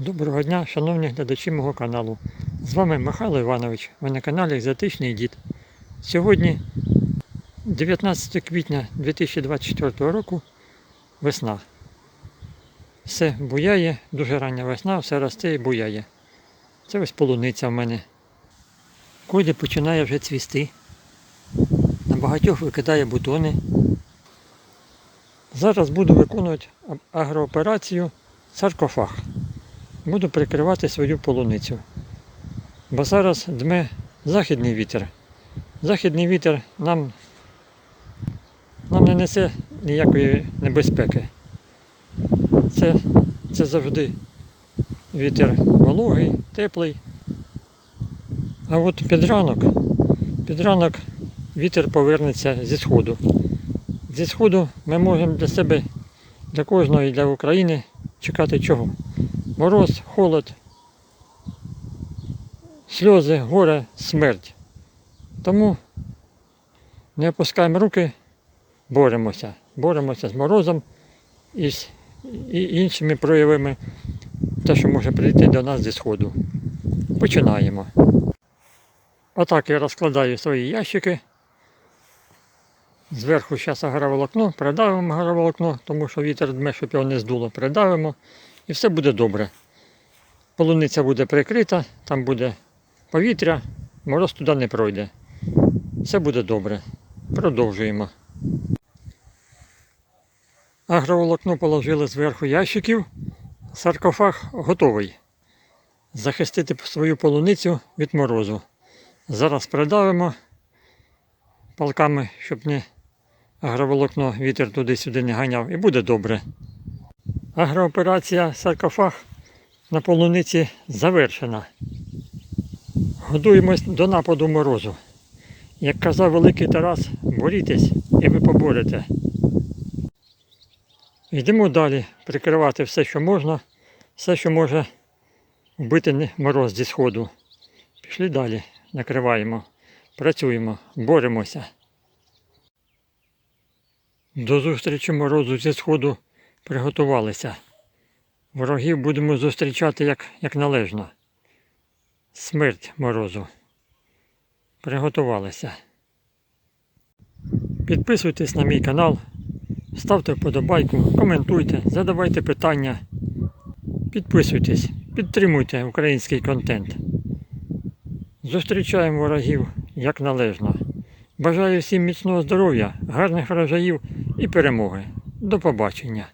Доброго дня, шановні глядачі мого каналу. З вами Михайло Іванович. Ви на каналі Екзотичний Дід. Сьогодні 19 квітня 2024 року весна. Все буяє, дуже рання весна, все росте і буяє. Це ось полуниця в мене. Коля починає вже цвісти. На багатьох викидає бутони. Зараз буду виконувати агрооперацію саркофаг буду прикривати свою полуницю. Бо зараз дме західний вітер. Західний вітер нам, нам не несе ніякої небезпеки. Це, це завжди вітер вологий, теплий. А от під ранок, під ранок вітер повернеться зі сходу. Зі сходу ми можемо для себе, для кожного і для України чекати чого? Мороз, холод, сльози, горе, смерть. Тому не опускаємо руки, боремося. Боремося з морозом і з і іншими проявами, те, що може прийти до нас зі сходу. Починаємо. Отак я розкладаю свої ящики. Зверху зараз агроволокно, придавимо агроволокно, тому що вітер дме, щоб його не здуло, придавимо і все буде добре. Полуниця буде прикрита, там буде повітря, мороз туди не пройде. Все буде добре. Продовжуємо. Агроволокно положили зверху ящиків. Саркофаг готовий. Захистити свою полуницю від морозу. Зараз придавимо палками, щоб не агроволокно вітер туди-сюди не ганяв, і буде добре. Агрооперація саркофаг на полуниці завершена. Годуємось до нападу морозу. Як казав великий Тарас, борітесь і ви поборете. Йдемо далі прикривати все, що можна, все, що може вбити мороз зі сходу. Пішли далі, накриваємо, працюємо, боремося. До зустрічі морозу зі сходу приготувалися. Ворогів будемо зустрічати як, як належно. Смерть морозу. Приготувалися. Підписуйтесь на мій канал, ставте вподобайку, коментуйте, задавайте питання. Підписуйтесь, підтримуйте український контент. Зустрічаємо ворогів як належно. Бажаю всім міцного здоров'я, гарних врожаїв і перемоги. До побачення!